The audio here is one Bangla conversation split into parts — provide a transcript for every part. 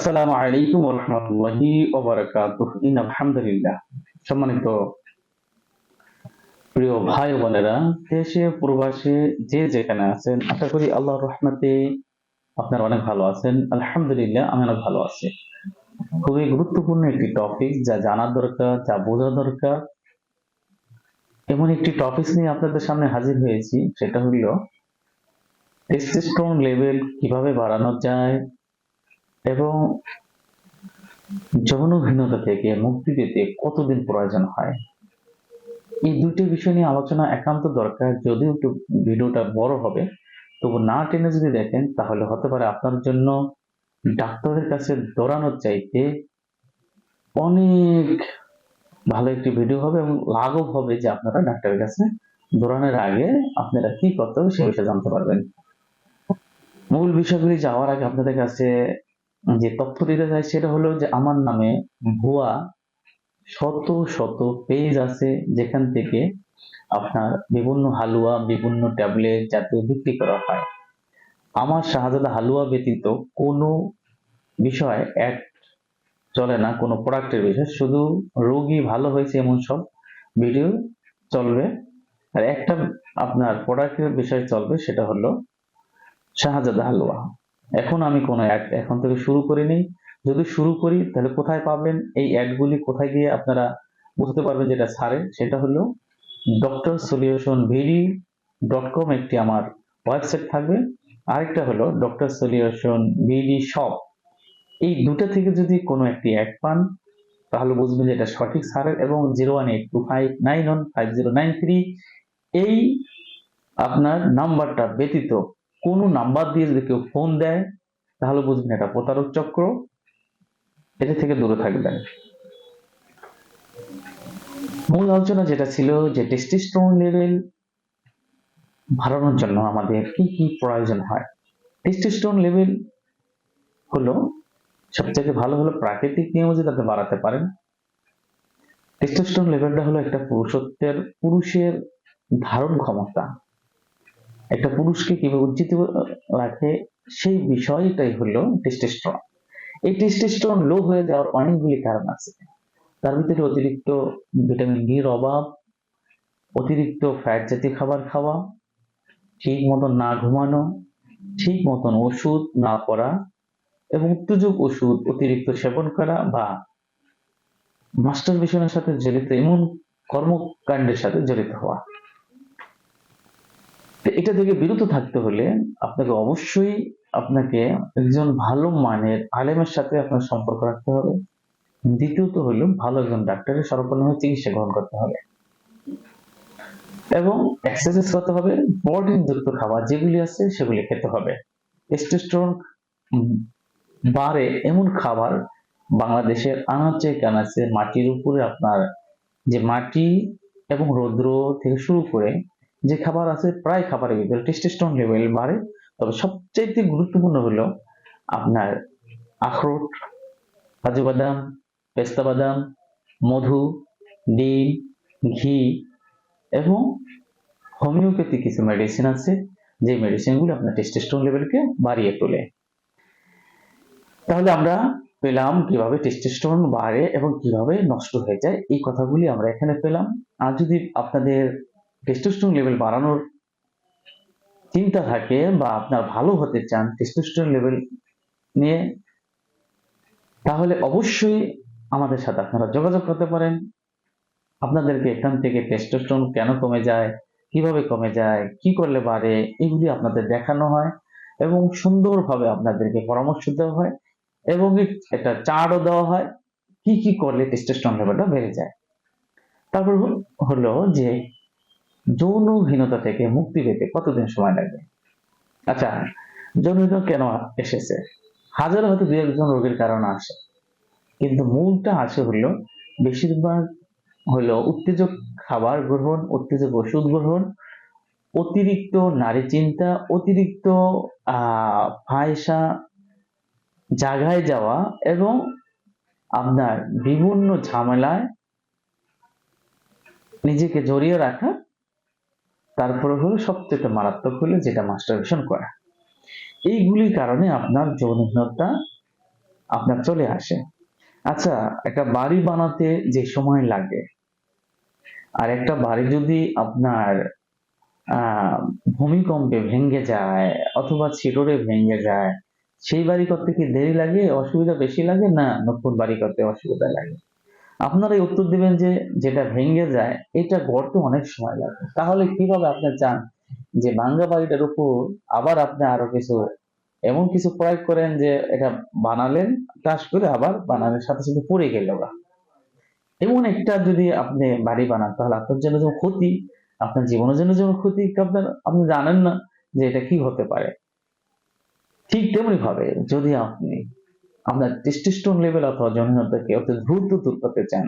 আসসালামু আলাইকুম রহমতুল্লাহি ওবারাকাতুহ ইন আলহামদুলিল্লাহ। সম্মানিত প্রিয় ভাই বোনেরা, দেশে, প্রবাসে যে যেখানে আছেন, আশা করি আল্লাহর রহমতে আপনারা অনেক ভালো আছেন। আলহামদুলিল্লাহ, আমি অনেক ভালো আছি। খুবই গুরুত্বপূর্ণ একটি টপিক যা জানার দরকার, যা বোঝা দরকার। এমন একটি টপিক নিয়ে আপনাদের সামনে হাজির হয়েছি, সেটা হলো টেস্টোস্টেরন লেভেল কীভাবে বাড়ানো যায় এবং যৌনহীনতা থেকে মুক্তি পেতে কতদিন প্রয়োজন হয়? এই দুটি বিষয় নিয়ে আলোচনা একান্ত দরকার। যদিও একটু ভিডিওটা বড় হবে, তবু না টেনে যদি দেখেন, তাহলে হতে পারে আপনার জন্য ডাক্তারের কাছে দৌড়ানোর চাইতে অনেক ভালো একটি ভিডিও হবে এবং লাঘব হবে যে আপনারা ডাক্তারের কাছে দৌড়ানোর আগে আপনারা কি করতে হবে সে বিষয়ে জানতে পারবেন। মূল বিষয়গুলি যাওয়ার আগে আপনাদের কাছে যে তথ্য দিতে চাই সেটা হলো যে আমার নামে ভুয়া শত শত পেজ আছে যেখান থেকে আপনার বিভিন্ন হালুয়া, বিভিন্ন ট্যাবলেট জাতীয় বিক্রি করা হয়। আমার শাহজাদা হালুয়া ব্যতীত কোনো বিষয় এক চলে না, কোনো প্রোডাক্টের বিষয়। শুধু রোগী ভালো হয়েছে এমন সব ভিডিও চলবে। আর একটা আপনার প্রোডাক্টের বিষয় চলবে, সেটা হলো শাহজাদা হালুয়া। এখন আমি কোনো অ্যাড এখন থেকে শুরু করিনি যদি শুরু করি, তাহলে কোথায় পাবেন? এই অ্যাডগুলি কোথায় গিয়ে আপনারা বুঝতে পারবেন যেটা ছাড়ে, সেটা হলো doctor solution VD dot com একটি আমার ওয়েবসাইট থাকবে। আরেকটা হলো ডক্টর সলিউশন ভিডি শপ। এই দুটো থেকে যদি কোনো একটি অ্যাড পান, তাহলে বুঝবেন যে এটা সঠিক সারের এবং zero one eight two five nine one five zero nine three এই আপনার নাম্বারটা ব্যতীত কোনো নাম্বার দিয়ে যদি কেউ ফোন দেয়, তাহলে বুঝবেন এটা প্রতারক চক্র, এটা থেকে দূরে থাকবেন। মূল আলোচনা যেটা ছিল যে টেস্টিস্টোন লেভেল বাড়ানোর জন্য আমাদের কি কি প্রয়োজন হয়। টেস্টিস্টোন লেভেল হলো সবথেকে ভালো হলো প্রাকৃতিক নিয়মে যদি আপনি বাড়াতে পারেন টেস্টোস্টেরন লেভেলটা হলো একটা পুরুষত্বের, পুরুষের ধারণ ক্ষমতা। একটা পুরুষকে কীভাবে উজ্জীবিত রাখে, সেই বিষয়টাই হলো টেস্টোস্টেরন এই টেস্টোস্টেরন লো হয়ে যাওয়ার অনেকগুলি কারণ আছে। তার ভিতরে অতিরিক্ত ভিটামিন ডির অভাব, অতিরিক্ত ফ্যাট জাতীয় খাবার খাওয়া ঠিক মতন না ঘুমানো ঠিক মতন ওষুধ না করা এবং উত্তেজক ওষুধ অতিরিক্ত সেবন করা বা মাস্টার বিষয়ের সাথে জড়িত এমন কর্মকাণ্ডের সাথে জড়িত হওয়া। এটা থেকে বিরত থাকতে হলে আপনাকে অবশ্যই আপনাকে একজন ভালো মানের আলেমের সাথে আপনার সম্পর্ক রাখতে হবে। দ্বিতীয়ত হলো ভালো একজন ডাক্তারের সর্বপ্রথমে চিকিৎসা গ্রহণ করতে হবে। এবং এক্সারসাইজ করতে হবে প্রোটিন যুক্ত খাবার যেগুলি আছে সেগুলি খেতে হবে। বাড়ে এমন খাবার বাংলাদেশের আনাচে কানাচে মাটির উপরে আপনার যে মাটি এবং রৌদ্র থেকে শুরু করে যে খাবার আছে প্রায় খাবারের ভিতরে টেস্টোস্টেরন লেভেল বাড়ে। তবে সবচাইতে গুরুত্বপূর্ণ হলো আপনার আখরোট, কাজু বাদাম, পেস্তা বাদাম, মধু, ডিম, ঘি এবং হোমিওপ্যাথি কিছু মেডিসিন আছে, যে মেডিসিনগুলো আপনার টেস্টোস্টেরন লেভেলকে বাড়িয়ে তোলে। তাহলে আমরা পেলাম কীভাবে টেস্টোস্টেরন বাড়ে এবং কীভাবে নষ্ট হয়ে যায়, এই কথাগুলি আমরা এখানে পেলাম। আর যদি আপনাদের টেস্টোস্টেরন লেভেল বাড়ানোর চিন্তা থাকে বা আপনার ভালো হতে চান টেস্টোস্টেরন লেভেল নিয়ে, তাহলে অবশ্যই আমাদের সাথে আপনারা যোগাযোগ করতে পারেন। আপনাদেরকে এখান থেকে টেস্টোস্টেরন কেন কমে যায়, কীভাবে কমে যায়, কি করলে বাড়ে, এগুলি আপনাদের দেখানো হয় এবং সুন্দরভাবে আপনাদেরকে পরামর্শ দেওয়া হয় এবং একটা চার্টও দেওয়া হয় কি কি করলে টেস্টোস্টেরন লেভেলটা বেড়ে যায়। তারপর হলো যে যৌনহীনতা থেকে মুক্তি পেতে কতদিন সময় লাগবে? আচ্ছা যৌনহীনতা কেন এসেছে? হাজার হয়তো দু একজন রোগের কারণে আসে। কিন্তু মূলটা আসে হলো, বেশিরভাগ হলো উত্তেজক খাবার গ্রহণ, উত্তেজক ওষুধ গ্রহণ, অতিরিক্ত নারী চিন্তা, অতিরিক্ত ফায়সা জায়গায় যাওয়া এবং আপনার বিভিন্ন ঝামেলায় নিজেকে জড়িয়ে রাখা তারপরে হলো সবচেয়ে মারাত্মক হলো যেটা মাস্টারবেশন করা। এইগুলির কারণে আপনার যৌনহীনতা আপনার চলে আসে। আচ্ছা একটা বাড়ি বানাতে যে সময় লাগে, আর একটা বাড়ি যদি আপনার আহ ভূমিকম্পে ভেঙে যায় অথবা ছিটরে ভেঙে যায়, সেই বাড়ি করতে কি দেরি লাগে, অসুবিধা বেশি লাগে না নতুন বাড়ি করতে অসুবিধা লাগে? আপনারা উত্তর দিবেন যে যেটা ভেঙে যায়, এটা গড়তে অনেক সময় লাগে তাহলে কীভাবে আপনি চান যে ভাঙ্গা বাড়িটার উপর আবার আপনি আরও কিছু, এমন কিছু প্রয়োগ করেন যে এটা বানালেন টাস করে আবার বানানোর সাথে সাথে পড়ে গেল। এমন একটা যদি আপনি বাড়ি বানান, তাহলে আপনার জন্য যেমন ক্ষতি, আপনার জীবনের জন্য যেমন ক্ষতি আপনার, আপনি জানেন না যে এটা কি হতে পারে ঠিক তেমনি ভাবে যদি আপনি আপনার টেস্টোস্টেরন লেভেল অথবা যৌনতাকে অতি দ্রুত দূর করতে চান,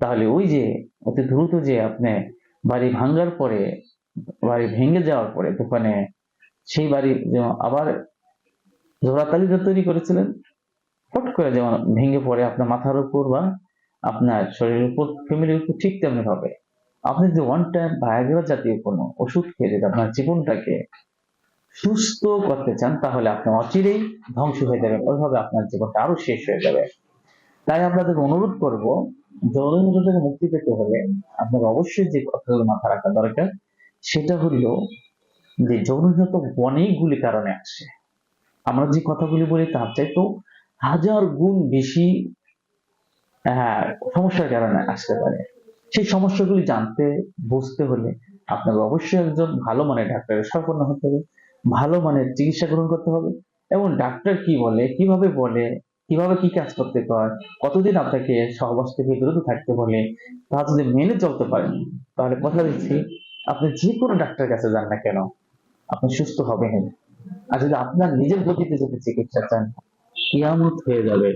তাহলে ওই যে অতি দ্রুত যে আপনি বাড়ি ভাঙ্গার পরে, বাড়ি ভেঙে যাওয়ার পরে দোকানে, সেই বাড়ি যেমন আবার জোড়াতালিটা তৈরি করেছিলেন ফট করে যেমন ভেঙে পড়ে আপনার মাথার উপর বা আপনার শরীরের উপর ফ্যামিলির উপর ঠিক তেমনি হবে। আপনি যদি ওয়ান টাইম ভায়াগ্রা জাতীয় কোনো ওষুধ খেয়ে যদি আপনার জীবনটাকে সুস্থ করতে চান তাহলে আপনি অচিরেই ধ্বংস হয়ে যাবেন। ওইভাবে আপনার জীবনটা আরও শেষ হয়ে যাবে। তাই আপনাদের অনুরোধ করব যৌনতা থেকে মুক্তি পেতে হলে আপনার অবশ্যই যে কথাগুলো মাথা রাখা দরকার সেটা হলো যে যৌনতা অনেকগুলি কারণে আসে। আমরা যে কথাগুলি বলি তার চাইতেও হাজার গুণ বেশি আহ, সমস্যার কারণে আসতে পারে। সেই সমস্যাগুলি জানতে বুঝতে হলে আপনাকে অবশ্যই একজন ভালো মানের ডাক্তারের শরণাপন্ন হতে হবে। ভালো মানের চিকিৎসা গ্রহণ করতে হবে এবং ডাক্তার কি বলে, কীভাবে বলে, কীভাবে কি কাজ করতে হয় কতদিন আপনাকে সহবাস থেকে বিরত থাকতে বলে, তা যদি মেনে চলতে পারেন, তাহলে কথা দিচ্ছি, আপনি যে কোনো ডাক্তারের কাছে যান না কেন, আপনি সুস্থ হবেন। আর যদি আপনার নিজের গতিতে যদি চিকিৎসা চান, কিয়ামত হয়ে যাবে।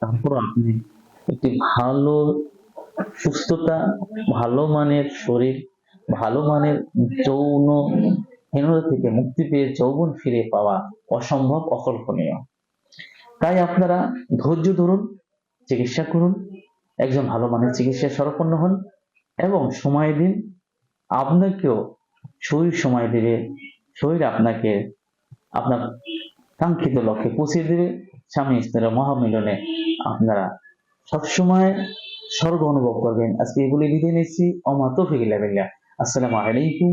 তারপর আপনি একটি ভালো সুস্থতা, ভালো মানের শরীর, ভালো মানের যৌন হীনতা থেকে মুক্তি পেয়ে যৌবন ফিরে পাওয়া অসম্ভব অকল্পনীয়। তাই আপনারা ধৈর্য ধরুন, চিকিৎসা করুন, একজন ভালো মানের চিকিৎসা সরপন্ন হন এবং সময় দিন, আপনাকেও শরীর সময় দেবে, শরীর আপনাকে আপনার কাঙ্ক্ষিত লক্ষ্যে পৌঁছে দেবে। স্বামী স্ত্রীর মহামিলনে আপনারা সবসময় স্বর্গ অনুভব করবেন। আজকে এগুলি বিদায় নিচ্ছি। অমা তৌফিক ইল্লা বিল্লাহ। আসসালামু আলাইকুম।